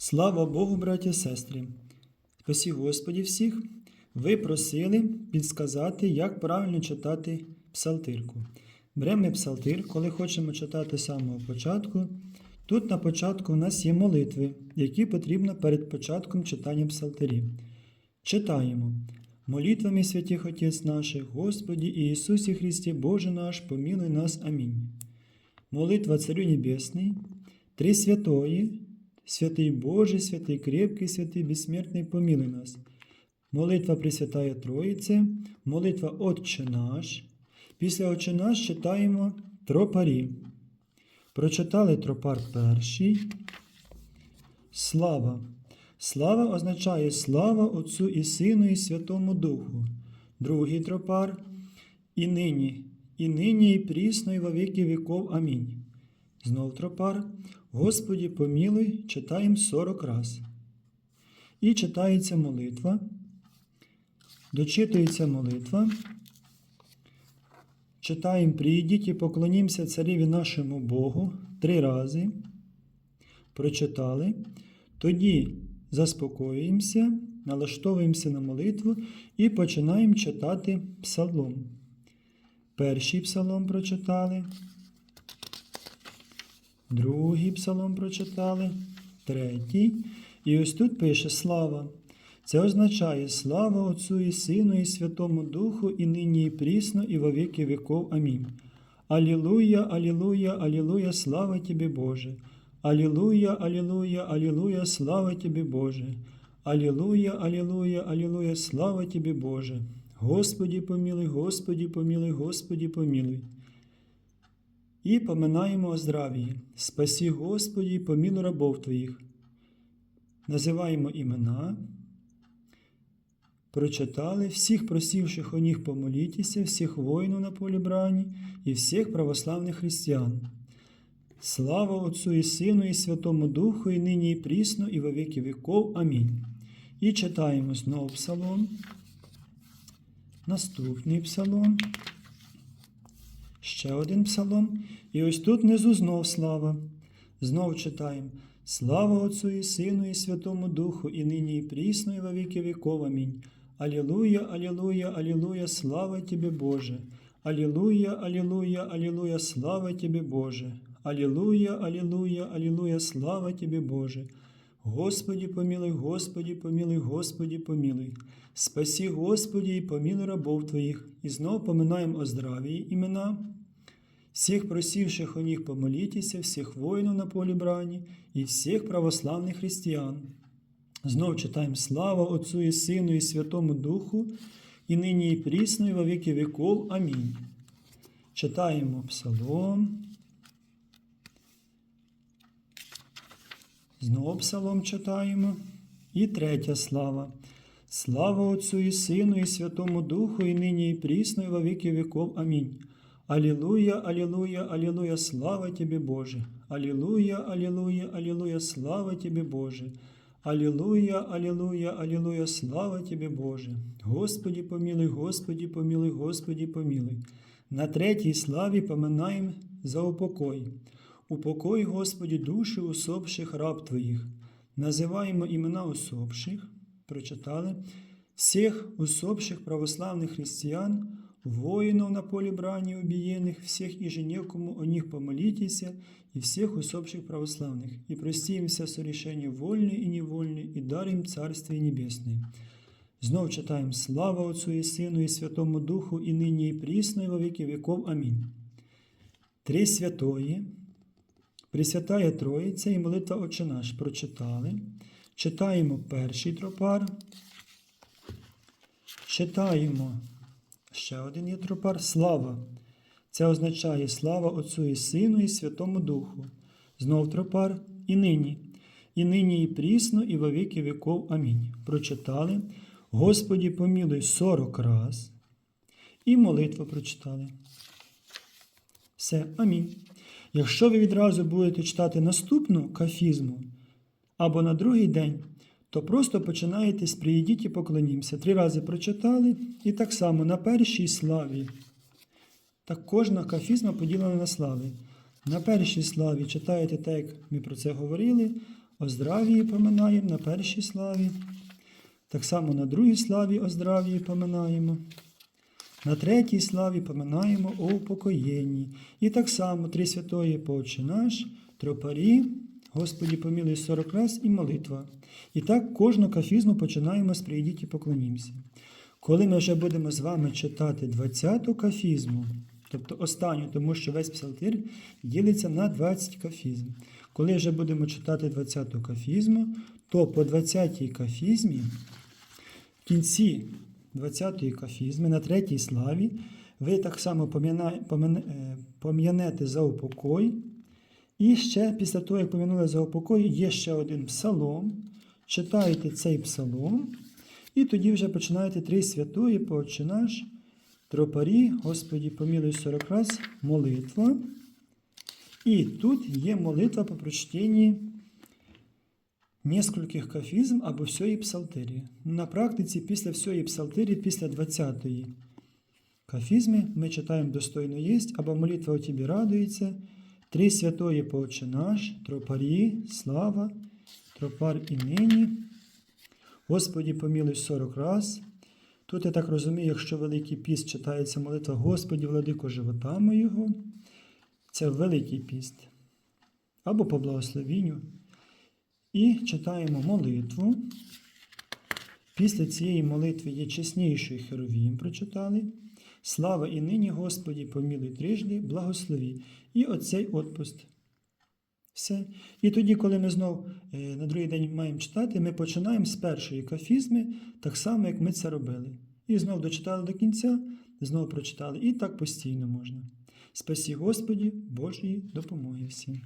Слава Богу, браті і сестри! Спасі Господі всіх! Ви просили підсказати, як правильно читати псалтирку. Беремо псалтир, коли хочемо читати з самого початку. Тут на початку у нас є молитви, які потрібно перед початком читання псалтирів. Читаємо. Молитвами святих Отець наших, Господі Ісусі Христі, Боже наш, помилуй нас. Амінь. Молитва Царю Небесний, Три святої, святий Боже, святий крепкий, святий безсмертний, помилуй нас. Молитва Пресвятая Троїце, молитва Отче наш. Після Отче наш читаємо тропарі. Прочитали тропар перший. Слава. Слава означає слава Отцю і Сину, і Святому Духу. Другий тропар. І нині, і нині, і прісно, і во віки віков. Амінь. Знов тропар. Господі помілуй, читаємо 40 раз. І читається молитва. Дочитується молитва. Читаємо прийдіть і поклонімося цареві нашому Богу три рази. Прочитали. Тоді заспокоюємося, налаштовуємося на молитву і починаємо читати псалом. Перший псалом прочитали. Другий псалом прочитали, третій. І ось тут пише слава. Це означає слава Отцю і Сину, і Святому Духу, і нині, і прісно, і во віки віков. Амінь. Алілуя, алілуя, алілуя, слава Тобі, Боже. Алілуя, алілуя, алілуя, слава Тобі, Боже. Алілуя, алілуя, алілуя, слава Тобі, Боже. Господі помілуй, Господі помілуй, Господі помілуй. І поминаємо о здравії. Спасі Господі, і помілуй рабов Твоїх. Називаємо імена. Прочитали всіх просівших у них помолітися, всіх воїнів на полі брані і всіх православних християн. Слава Отцю і Сину, і Святому Духу, і нині, і прісно, і во віки віков. Амінь. І читаємо знову псалом. Наступний псалом. Ще один псалом. І ось тут внизу знов слава. Знов читаємо. Слава Отцю і Сину, і Святому Духу, і нині, і прісно, і во віки віков. Амінь. Алілуя, алілуя, алілуя, слава Тобі, Боже. Алілуя, алілуя, алілуя, слава Тобі, Боже. Алілуя, алілуя, алілуя, слава Тобі, Боже. Господі помилуй, Господі помилуй, Господі помилуй. Спасі, Господі, і помилуй рабов Твоїх. І знов поминаємо о здравії імена. Всіх просівших у них помолітися, всіх воїнів на полі брані і всіх православних християн. Знов читаємо слава Отцю і Сину, і Святому Духу, і нині, і прісно, і во віки віков. Амінь. Читаємо Псалом. Знову псалом читаємо. І третя слава. Слава Отцю і Сину, і Святому Духу, і нині, і прісно, і во віки віков. Амінь. Алілуя, алілуя, алілуя, слава Тобі, Боже. Алілуя, алілуя, алілуя, слава Тобі, Боже. Алілуя, алілуя, алілуя, слава Тобі, Боже. Господі помілуй, Господі помілуй, Господі помілуй. На третій славі поминаємо за упокой. Упокой, Господі, душі усопших раб Твоїх. Називаємо імена усопших, прочитали, всіх усопших православних християн, воїнов на полі брані убієних, всіх і женекому о них помолітеся, і всіх усопших православних, і простимся сорішення вольне і невольне, і дарим Царствие Небесне. Знов читаємо слава Отцю і Сину, і Святому Духу, і нині, і прісно, і во віки віков. Амінь. Три святої, Пресвятая Троїця і молитва Отче наш прочитали. Читаємо перший тропар. Читаємо ще один є тропар. Слава. Це означає слава Отцю і Сину, і Святому Духу. Знов тропар і нині. І нині, і прісно, і во віки віков. Амінь. Прочитали. Господі помілуй 40 раз. І молитву прочитали. Все, амінь. Якщо ви відразу будете читати наступну кафізму або на другий день, то просто починаєте з «Приїдіть і поклонімся. Три рази прочитали, і так само на першій славі. Так кожна кафізма поділена на слави. На першій славі читаєте так, як ми про це говорили, оздравії поминаємо на першій славі. Так само на другій славі оздравії поминаємо. На третій славі поминаємо о упокоєнні. І так само три святої Отче наш, тропарі, Господі помилуй 40 раз і молитва. І так кожну кафізму починаємо з «Прийдіть і поклонімся. Коли ми вже будемо з вами читати 20-ту кафізму, тобто останню, тому що весь псалтир ділиться на 20 кафізм. Коли вже будемо читати 20-ту кафізму, то по 20-й кафізмі в кінці 20-ї кафізми на третій славі ви так само е, пом'янете за упокой. І ще після того, як пом'янули за упокой, є ще один псалом. Читаєте цей псалом, і тоді вже починаєте три святої по Отче наш, тропарі, Господі, помілуй 40 раз, молитва. І тут є молитва по прочтенні нескольких кафізм або всієї псалтирі. На практиці після всієї псалтирі, після 20-ї кафізми ми читаємо достойно єсть, або молитва у Тебе радується, три святої по Отче наш, тропарі, слава, тропар і нині. Господі помілуй 40 раз. Тут я так розумію, якщо Великий піст читається молитва Господі, владико живота моєго, це Великий піст. Або по благословінню. І читаємо молитву. Після цієї молитви є чесніший Херовім, прочитали. Слава і нині Господі, помілуй трижди, благослові. І оцей отпуст. Все. І тоді, коли ми знов е, на другий день маємо читати, ми починаємо з першої кафізми, так само, як ми це робили. І знов дочитали до кінця, знов прочитали. І так постійно можна. Спасі Господі, Божої допомоги всім.